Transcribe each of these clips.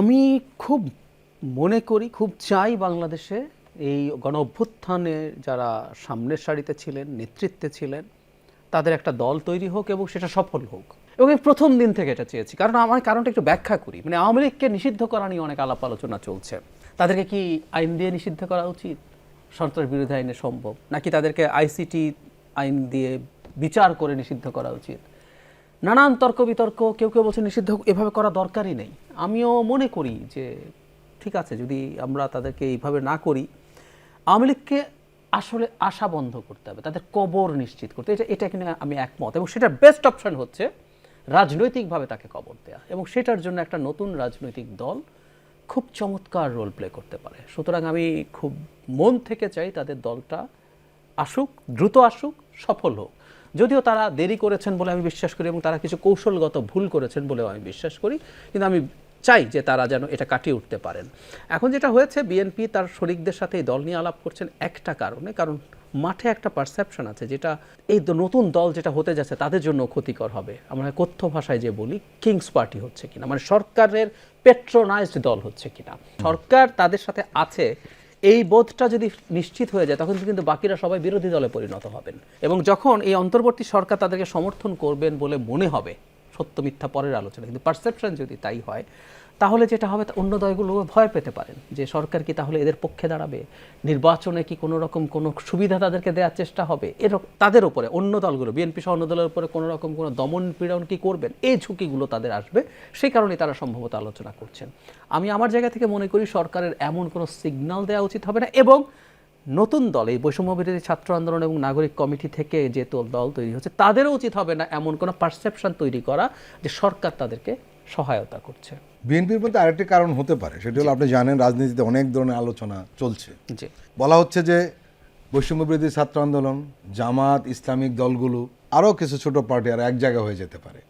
আমি খুব মনে করি, খুব চাই বাংলাদেশে এই গণ অভ্যুত্থানে যারা সামনের সারিতে ছিলেন, নেতৃত্বে ছিলেন, তাদের একটা দল তৈরি হোক এবং সেটা সফল হোক। এবং আমি প্রথম দিন থেকে এটা চেয়েছি। কারণ আমার কারণটা একটু ব্যাখ্যা করি। মানে আওয়ামী লীগকে নিষিদ্ধ করা নিয়ে অনেক আলাপ আলোচনা চলছে। তাদেরকে কি আইন দিয়ে নিষিদ্ধ করা উচিত? সন্ত্রাস বিরোধী আইনে সম্ভব? নাকি তাদেরকে আইসিটি আইন দিয়ে বিচার করে নিষিদ্ধ করা উচিত? নানান তর্ক বিতর্ক, কেউ কেউ বলছে নিষিদ্ধ, এভাবে করা দরকারই নেই। আমিও মনে করি যে, ঠিক আছে, যদি আমরা তাদেরকে এইভাবে না করি, আওয়ামী লীগকে আসলে আশা বন্ধ করতে হবে, তাদের কবর নিশ্চিত করতে। এটা এটা কিনা আমি একমত এবং সেটার বেস্ট অপশন হচ্ছে রাজনৈতিকভাবে তাকে কবর দেয়া এবং সেটার জন্য একটা নতুন রাজনৈতিক দল খুব চমৎকার রোল প্লে করতে পারে। সুতরাং আমি খুব মন থেকে চাই তাদের দলটা আসুক, দ্রুত আসুক, সফল হোক। যদিও তারা দেরি করেছেন বলে আমি বিশ্বাস করি এবং তারা কিছু কৌশলগত ভুল করেছেন বলেও আমি বিশ্বাস করি। কিন্তু আমি চাই যে তারা যেন এটা কাটিয়ে উঠতে পারেন। এখন যেটা হয়েছে বিএনপি তার শরিকদের সাথে এই দল নিয়ে আলাপ করছেন একটা কারণে। কারণ মাঠে একটা পারসেপশন আছে যেটা এই নতুন দল যেটা হতে যাচ্ছে তাদের জন্য ক্ষতিকর হবে। আমরা কথ্য ভাষায় যে বলি কিংস পার্টি হচ্ছে কিনা? মানে সরকারের পেট্রোনাইজড দল হচ্ছে কিনা? সরকার তাদের সাথে আছে এই বোধটা যদি নিশ্চিত হয়ে যায়, তখন কিন্তু বাকিরা সবাই বিরোধী দলে পরিণত হবেন। এবং যখন এই অন্তর্বর্তী সরকার তাদেরকে সমর্থন করবেন বলে মনে হবে, সত্য মিথ্যা পরের আলোচনা, কিন্তু পারসেপশন যদি তাই হয় তাহলে যেটা হবে অন্য দলগুলো ভয় পেতে পারেন যে সরকার কি তাহলে এদের পক্ষে দাঁড়াবে? নির্বাচনে কি কোনো রকম কোনো সুবিধা তাদেরকে দেওয়ার চেষ্টা হবে? এরকম তাদের উপরে, অন্য দলগুলো বিএনপি সহ অন্য দলের উপরে কোনো রকম কোনো দমন পীড়ন কি করবেন? এই ঝুঁকিগুলো তাদের আসবে। সেই কারণে তারা সম্ভবত আলোচনা করছেন। আমি আমার জায়গা থেকে মনে করি সরকারের এমন কোনো সিগন্যাল দেওয়া উচিত হবে না এবং নতুন দল, এই বৈষম্য বিরোধী ছাত্র আন্দোলন এবং নাগরিক কমিটি থেকে যে দল তৈরি হচ্ছে, তাদেরও উচিত হবে না এমন কোনো পারসেপশন তৈরি করা যে সরকার তাদেরকে সহায়তা করছে। বিএনপির মধ্যে আরেকটি কারণ হতে পারে সেটি হলো আপনি জানেন রাজনীতিতে অনেক ধরনের আলোচনা চলছে। বলা হচ্ছে যে বৈষম্য বিরোধী ছাত্র আন্দোলন জামাত ইসলামিক দলগুলো আরও কিছু ছোট পার্টি আর এক জায়গা হয়ে যেতে পারে।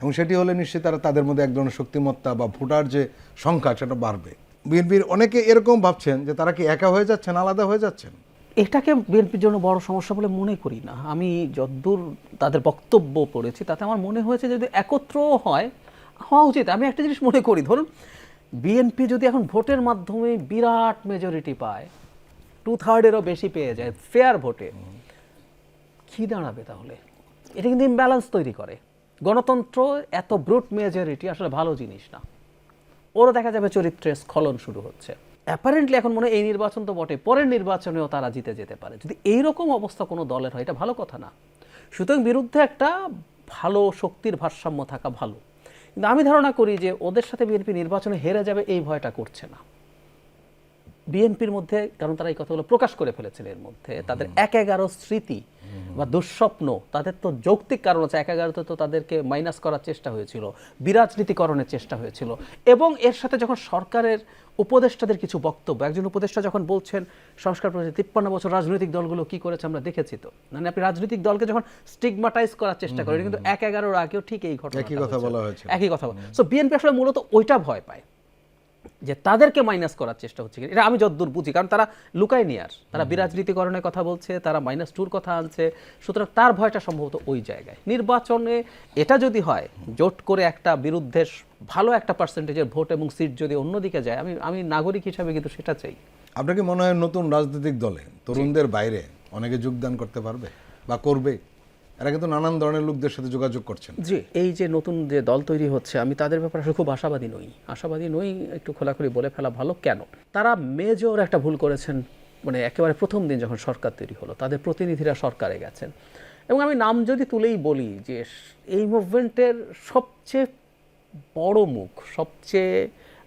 এবং সেটি হলে নিশ্চয়ই তারা তাদের মধ্যে এক ধরনের শক্তিমত্তা বা ভোটার যে সংখ্যা সেটা বাড়বে। বিএনপির অনেকে এরকম ভাবছেন যে তারা কি একা হয়ে যাচ্ছেন আলাদা হয়ে যাচ্ছেন? এটাকে বিএনপির জন্য বড় সমস্যা বলে মনে করি না। আমি যদ্দূর তাদের বক্তব্য পড়েছি তাতে আমার মনে হয়েছে যদি একত্রও হয় হওয়া উচিত। আমি একটা জিনিস মনে করি, ধরুন বিএনপি যদি এখন ভোটের মাধ্যমে বিরাট মেজরিটি পায় টু থার্ডেরও বেশি পেয়ে যায় ফেয়ার ভোটে, কি দাঁড়াবে তাহলে? এটা কিন্তু ইমব্যালেন্স তৈরি করে। গণতন্ত্র এত ব্রুট মেজরিটি আসলে ভালো জিনিস না। ওরও দেখা যাবে চরিত্রে স্খলন শুরু হচ্ছে। অ্যাপারেন্টলি এখন মনে এই নির্বাচন তো বটে, পরের নির্বাচনেও তারা জিতে যেতে পারে। যদি এইরকম অবস্থা কোনো দলের হয়, এটা ভালো কথা না। সুতরাং বিরুদ্ধে একটা ভালো শক্তির ভারসাম্য থাকা ভালো। কিন্তু আমি ধারণা করি যে ওদের সাথে বিএনপি নির্বাচনে হেরে যাবে, এই ভয়টা করছে না। বিএনপির মধ্যে কারণ তারা এই কথাগুলো প্রকাশ করে ফেলেছিল এর মধ্যে তাদের এক এগারো স্মৃতি বা দুঃস্বপ্ন তাদের তো যৌক্তিক কারণ আছে এক এগারোতে তো তাদেরকে মাইনাস করার চেষ্টা হয়েছিল বিরাজনীতিকরণের চেষ্টা হয়েছিল। এবং এর সাথে যখন সরকারের উপদেষ্টাদের কিছু বক্তব্য একজন উপদেষ্টা যখন বলছেন সংস্কার প্রজেক্ট তিপ্পান্ন বছর রাজনৈতিক দলগুলো কি করেছে আমরা দেখেছি তো। মানে আপনি রাজনৈতিক দলকে যখন স্টিগমাটাইজ করার চেষ্টা করেন কিন্তু এক এগারোর আগেও ঠিক এই ঘটনা একই কথা বলা হয়েছিল। একই কথা সো বিএনপি আসলে মূলত ওইটা ভয় পায়। যে তাদেরকে মাইনাস করার চেষ্টা হচ্ছে এটা আমি যতদূর বুঝি কারণ তারা লুকায় নিয়ে আর। তারা বিরাজনীতিকরণের কথা বলছে তারা মাইনাস টুর কথা আনছে সুতরাং তার ভয়টা সম্ভবত ওই জায়গায়। নির্বাচনে এটা যদি হয় জোট করে একটা বিরুদ্ধে ভালো একটা পার্সেন্টেজের ভোট এবং সিট যদি অন্যদিকে যায় আমি আমি নাগরিক হিসাবে কিন্তু সেটা চাই। আপনাকে মনে হয় নতুন রাজনৈতিক দলে তরুণদের বাইরে অনেকে যোগদান করতে পারবে বা করবে? এরা কিন্তু নানান ধরনের লোকদের সাথে যোগাযোগ করছেন। জি এই যে নতুন যে দল তৈরি হচ্ছে আমি তাদের ব্যাপারে আসলে খুব আশাবাদী নই। আশাবাদী নই একটু খোলাখুলি বলে ফেলা ভালো। কেন? তারা মেজর একটা ভুল করেছেন মানে একেবারে প্রথম দিন যখন সরকার তৈরি হলো তাদের প্রতিনিধিরা সরকারে গেছেন। এবং আমি নাম যদি তুলেই বলি যে এই মুভমেন্টের সবচেয়ে বড় মুখ সবচেয়ে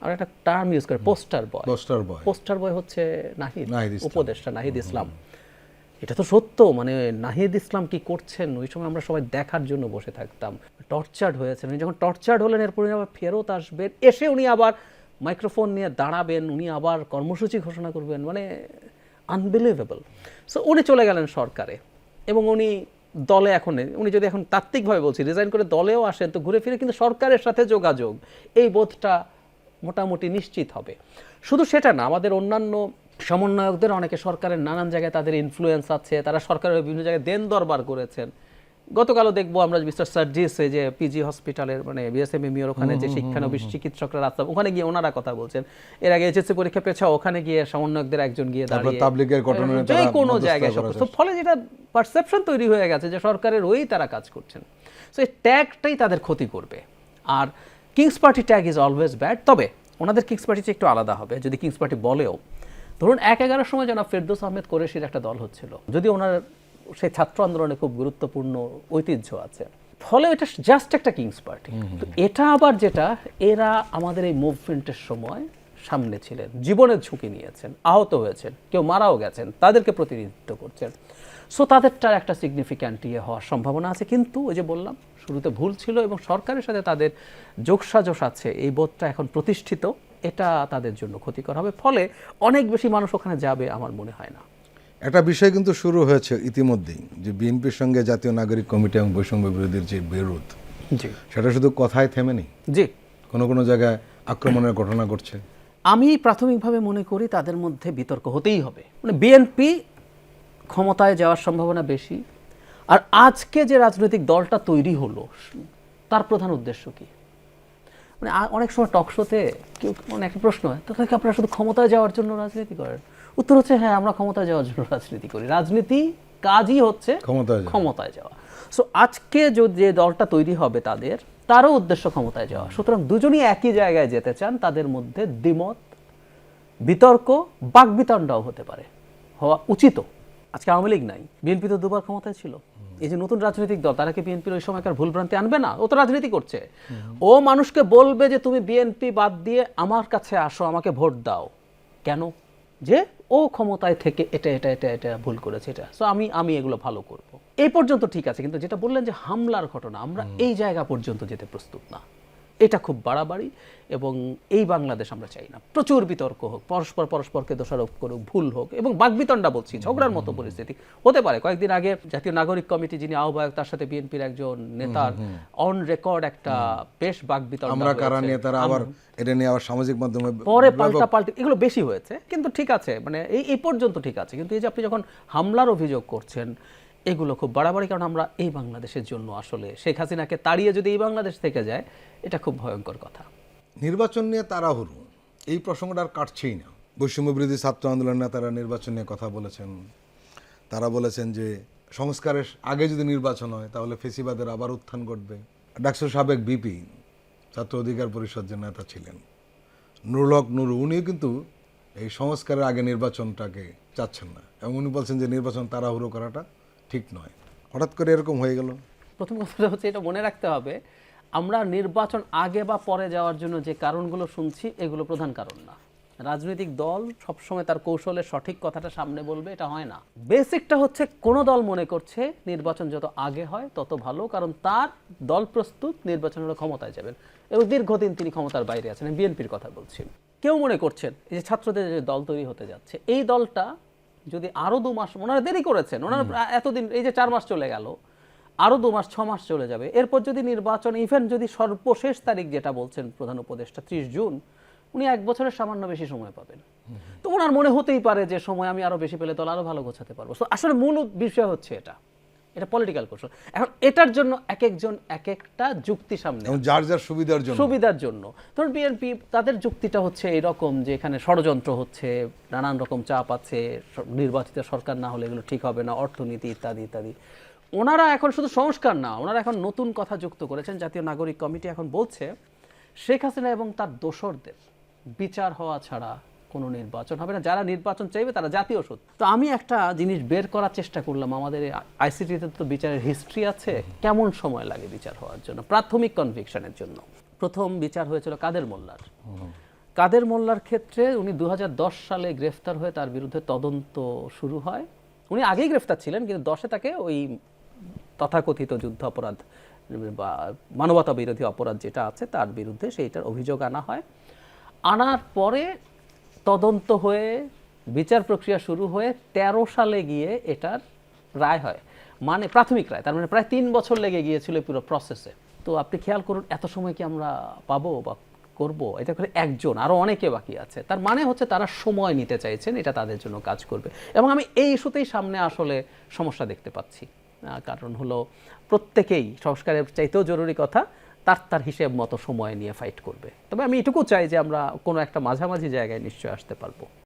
আর একটা টার্ম ইউজ করে পোস্টার বয় দশটার বয় পোস্টার বয় হচ্ছে নাহিদ নাহিদ উপদেষ্টা নাহিদ ইসলাম। এটা তো সত্য মানে নাহিদ ইসলাম কি করছেন? ওই সময় আমরা সবাই দেখার জন্য বসে থাকতাম। টর্চার্ড হয়েছেন। উনি যখন টর্চার্ড হলেন, এরপর আবার ফেরত আসবেন। এসে উনি আবার মাইক্রোফোন নিয়ে দাঁড়াবেন, উনি আবার কর্মসূচি ঘোষণা করবেন মানে আনবিলিভেবল সো উনি চলে গেলেন সরকারে এবং উনি দলে এখন, উনি যদি এখন তাত্ত্বিকভাবে বলছি রিজাইন করে দলেও আসেন, তো ঘুরে ফিরে কিন্তু সরকারের সাথে যোগাযোগ। এই বোধটা মোটামুটি নিশ্চিত হবে। শুধু সেটা না, আমাদের অন্যান্য সমন্বয়কদের অনেকে সরকারের নানান জায়গায় তাদের ইনফ্লুয়েন্স আছে তারা সরকারের বিভিন্ন জায়গায় দেন দরবার করেছেন। গতকালও দেখব আমরা মিস্টার সার্জিসে যে পিজি হসপিটালের মানে বিএসএমএমিওর ওখানে যে শিক্ষানবিশ চিকিৎসকরা রাস্তা ওখানে গিয়ে ওনারা কথা বলছেন। এর আগে এইচএসসি পরীক্ষা পেয়েছে ওখানে গিয়ে সমন্বয়কদের একজন গিয়ে দাঁড়িয়ে তাবলিগের ঘটনায় যে কোনো জায়গায় সব- তো ফলে যেটা পারসেপশন তৈরি হয়ে গেছে যে সরকারের ওই তারা কাজ করছেন। সো এই ট্যাগটাই তাদের ক্ষতি করবে। আর kings party tag is always bad তবে ওনাদের কিংস পার্টি একটু আলাদা হবে। যদি কিংস পার্টি বলেও ধরুন এক এগারোর সময় জনাব ফেরদৌস আহমেদ কোরেশির একটা দল হচ্ছিল। যদি ওনার সেই ছাত্র আন্দোলনে খুব গুরুত্বপূর্ণ ঐতিহ্য আছে। ফলে এটা জাস্ট একটা কিংস পার্টি তো এটা আবার যেটা এরা আমাদের এই মুভমেন্টের সময় সামনে ছিলেন জীবনের ঝুঁকি নিয়েছেন আহত হয়েছেন কেউ মারাও গেছেন তাদেরকে প্রতিনিধিত্ব করছেন। সো তাদেরটার একটা সিগনিফিক্যান্ট ইয়ে হওয়ার সম্ভাবনা আছে। কিন্তু ওই যে বললাম শুরুতে ভুল ছিল এবং সরকারের সাথে তাদের যোগসাজশ আছে। এই বোধটা এখন প্রতিষ্ঠিত। এটা তাদের জন্য ক্ষতিকর হবে। ফলে অনেক বেশি মানুষ ওখানে যাবে আমার মনে হয় না। একটা বিষয় কিন্তু শুরু হয়েছে ইতিমধ্যেই যে বিএনপির সঙ্গে জাতীয় নাগরিক কমিটি এবং বৈষম্য বিরোধীর যে বিরোধ জি। সেটা শুধু কথায় থেমে নেই? জি। কোনো কোনো জায়গায় আক্রমণের ঘটনা ঘটছে? আমি প্রাথমিকভাবে মনে করি তাদের মধ্যে বিতর্ক হতেই হবে। মানে বিএনপি ক্ষমতায় যাওয়ার সম্ভাবনা বেশি আর আজকে যে রাজনৈতিক দলটা তৈরি হলো তার প্রধান উদ্দেশ্য কি? মানে অনেক সময় টক শোতে কেউ মানে একটা প্রশ্ন হয় কি আপনারা শুধু ক্ষমতায় যাওয়ার জন্য রাজনীতি করেন? উত্তর হচ্ছে হ্যাঁ আমরা ক্ষমতায় যাওয়ার জন্য রাজনীতি করি। রাজনীতি কাজই হচ্ছে ক্ষমতায় যাওয়া। ক্ষমতায় যাওয়া। সো আজকে যে- যে দলটা তৈরি হবে তাদের তারও উদ্দেশ্য ক্ষমতায় যাওয়া। সুতরাং দুজনই একই জায়গায় যেতে চান তাদের মধ্যে দ্বিমত বিতর্ক বাকবিতণ্ডাও হতে পারে হওয়া উচিত আজকে আওয়ামী লীগ নাই। বিএনপি তো দুবার ক্ষমতায় ছিল। এই যে নতুন রাজনৈতিক দল তারা কি বিএনপির ওই সময়কার ভুলভ্রান্তি আনবে না? ও তো রাজনীতি করছে। ও মানুষকে বলবে যে তুমি বিএনপি বাদ দিয়ে আমার কাছে আসো আমাকে ভোট দাও। কেন? যে ও ক্ষমতায় থেকে এটা এটা এটা এটা ভুল করেছে এটা। সো আমি আমি এগুলো ভালো করব। এই পর্যন্ত ঠিক আছে কিন্তু যেটা বললেন যে হামলার ঘটনা আমরা এই জায়গা পর্যন্ত যেতে প্রস্তুত না। এটা খুব বাড়াবাড়ি এবং এই বাংলাদেশ আমরা চাই না। প্রচুর বিতর্ক হোক পরস্পর পরস্পরকে দোষারোপ করুক ভুল হোক এবং বাগবিতণ্ডা বলছি ঝগড়ার মতো পরিস্থিতি। হতে পারে কয়েকদিন আগে জাতীয় নাগরিক কমিটি যিনি আহ্বায়ক তার সাথে বিএনপির একজন নেতার অন রেকর্ড একটা বেশ বাগবিতণ্ডা আমরা কারা হয়েছে। নিয়ে তারা আবার এটা নিয়ে আবার সামাজিক মাধ্যমে পরে পাল্টা পাল্টা এগুলো বেশি হয়েছে কিন্তু ঠিক আছে মানে এই এই পর্যন্ত ঠিক আছে। কিন্তু এই যে আপনি যখন হামলার অভিযোগ করছেন এগুলো খুব বাড়াবাড়ি কারণ আমরা এই বাংলাদেশের জন্য আসলে শেখ হাসিনাকে তাড়িয়ে যদি এই বাংলাদেশ থেকে যায়, এটা খুব ভয়ঙ্কর কথা। নির্বাচন নিয়ে তাড়াহুড়ো, এই প্রসঙ্গটা আর কাটছেই না। বৈষম্য বিরোধী ছাত্র আন্দোলন নেতারা নির্বাচন নিয়ে কথা বলেছেন। তারা বলেছেন যে সংস্কারের আগে যদি নির্বাচন হয়, তাহলে ফেসিবাদের আবার উত্থান ঘটবে। ডাকসুর সাবেক বিপি, ছাত্র অধিকার পরিষদ যে নেতা ছিলেন। নুরুলক নুরু, উনিও কিন্তু এই সংস্কারের আগে নির্বাচনটাকে চাচ্ছেন না। এবং উনি বলছেন যে নির্বাচন তাড়াহুড়ো করাটা ঠিক নয়। হঠাৎ করে এরকম হয়ে গেল। প্রথম কথাটা হচ্ছে এটা মনে রাখতে হবে, আমরা নির্বাচন আগে বা পরে যাওয়ার জন্য যে কারণগুলো শুনছি, এগুলো প্রধান কারণ না। রাজনৈতিক দল সবসময় তার কৌশলে সঠিক কথাটা সামনে বলবে, এটা হয় না। বেসিকটা হচ্ছে কোনো দল মনে করছে নির্বাচন যত আগে হয় তত ভালো, কারণ তার দল প্রস্তুত নির্বাচনের ক্ষমতায় যাবেন। এবং দীর্ঘদিন তিনি ক্ষমতার বাইরে আছেন বিএনপির কথা বলছি। কেউ মনে করছেন, এই যে ছাত্রদের যে দল তৈরি হতে যাচ্ছে, এই দলটা যদি আরও দু মাস ওনারা দেরি করেছেন ওনারা এতদিন এই যে চার মাস চলে গেল আরও দু মাস ছ মাস চলে যাবে। এরপর যদি নির্বাচন ইভেন যদি সর্বশেষ তারিখ যেটা বলছেন প্রধান উপদেষ্টা ত্রিশ জুন উনি এক বছরের সামান্য বেশি সময় পাবেন। তো ওনার মনে হতেই পারে যে সময় আমি আরও বেশি পেলে তো আরও ভালো গোছাতে পারব। তো আসলে মূল বিষয় হচ্ছে এটা। এটা পলিটিক্যাল কৌশল এখন এটার জন্য এক একজন এক একটা যুক্তি সামনে যার যার সুবিধার জন্য। সুবিধার জন্য। ধরুন বিএনপি তাদের যুক্তিটা হচ্ছে এরকম যে এখানে ষড়যন্ত্র হচ্ছে নানান রকম চাপ আছে নির্বাচিত সরকার না হলে এগুলো ঠিক হবে না অর্থনীতি ইত্যাদি ইত্যাদি। ওনারা এখন শুধু সংস্কার না ওনারা এখন নতুন কথা যুক্ত করেছেন। জাতীয় নাগরিক কমিটি এখন বলছে শেখ হাসিনা এবং তার দোসরদের বিচার হওয়া ছাড়া কোনো নির্বাচন হবে না। যারা নির্বাচন চাইবে তারা জাতীয় সুদ তো আমি একটা জিনিস বের করার চেষ্টা করলাম। আমাদের আইসিটিতে তো বিচারের হিস্ট্রি আছে। কেমন সময় লাগে বিচার হওয়ার জন্য? প্রাথমিক কনভিকশনের জন্য। প্রথম বিচার হয়েছিল কাদের মোল্লার। কাদের মোল্লার ক্ষেত্রে উনি দু হাজার দশ সালে গ্রেফতার হয়ে তার বিরুদ্ধে তদন্ত শুরু হয়। উনি আগেই গ্রেফতার ছিলেন, কিন্তু দশে তাকে ওই তথাকথিত যুদ্ধ অপরাধ বা মানবতা বিরোধী অপরাধ যেটা আছে তার বিরুদ্ধে সেইটার অভিযোগ আনা হয়। আনার পরে তদন্ত হয়ে, বিচার প্রক্রিয়া শুরু হয়ে ১৩ সালে গিয়ে এটার রায় হয়। মানে প্রাথমিক রায়, তার মানে প্রায় তিন বছর লেগে গিয়েছিল পুরো প্রসেসে তো আপনি খেয়াল করুন, এত সময় কি আমরা পাবো বা করব? এটা করে একজন আরও অনেকে বাকি আছে। তার মানে হচ্ছে তারা সময় নিতে চাইছেন, এটা তাদের জন্য কাজ করবে। এবং আমি এই ইস্যুতেই সামনে আসলে সমস্যা দেখতে পাচ্ছি। কারণ হলো প্রত্যেকেই সংস্কারের চাইতেও জরুরি কথা তার তার হিসেব মতো সময় নিয়ে ফাইট করবে। তবে আমি এটুকু চাই যে আমরা কোনো একটা মাঝামাঝি জায়গায় নিশ্চয়ই আসতে পারব।